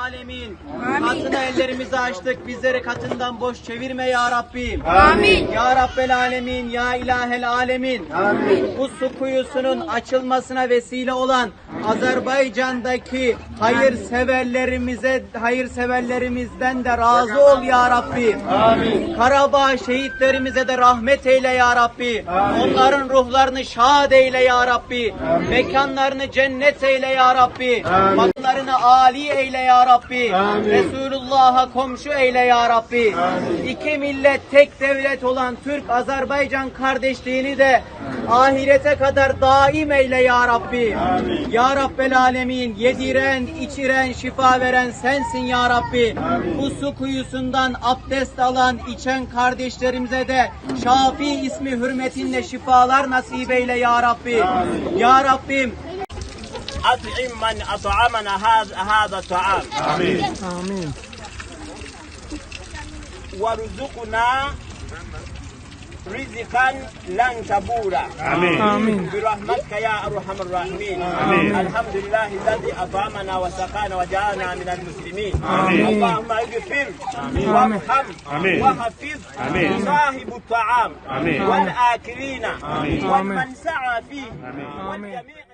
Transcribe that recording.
alemin. Katına ellerimizi açtık. Bizleri katından boş çevirme ya Rabbim. Amin. Ya Rabbel alemin. Ya ilahel alemin. Bu su kuyusunun açılmasına vesile olan Azerbaycan'daki hayırseverlerimize, hayırseverlerimizden de razı ol ya Rabbi. Amin. Karabağ şehitlerimize de rahmet eyle ya Rabbi. Onların ruhlarını şad eyle ya Rabbi. Mekanlarını cennet eyle ya Rabbi. Makamlarını âli eyle ya Rabbi. Resulullah'a komşu eyle ya Rabbi. İki millet tek devlet olan Türk-Azerbaycan kardeşliğini de ahirete kadar daim eyle ya Rabbi. Ya Rabbel Alemin yediren, içiren, şifa veren sensin ya Rabbi. Bu su kuyusundan abdest alan, içen kardeşlerimize de Şafi ismi hürmetinle şifalar nasip eyle ya Rabbi. Ya Rabbim أطعم من أطعمنا هذا هذا الطعام. Amin. وارزقنا رزقا لن تبورا Amin. برحمتك يا أرحم الراحمين. الحمد لله الذي أطعمنا وسقانا وجعلنا من المسلمين. اللهم اغفر وارحم وحفظ صاحب الطعام. والآكلين. ومن سعى فيه. والجميع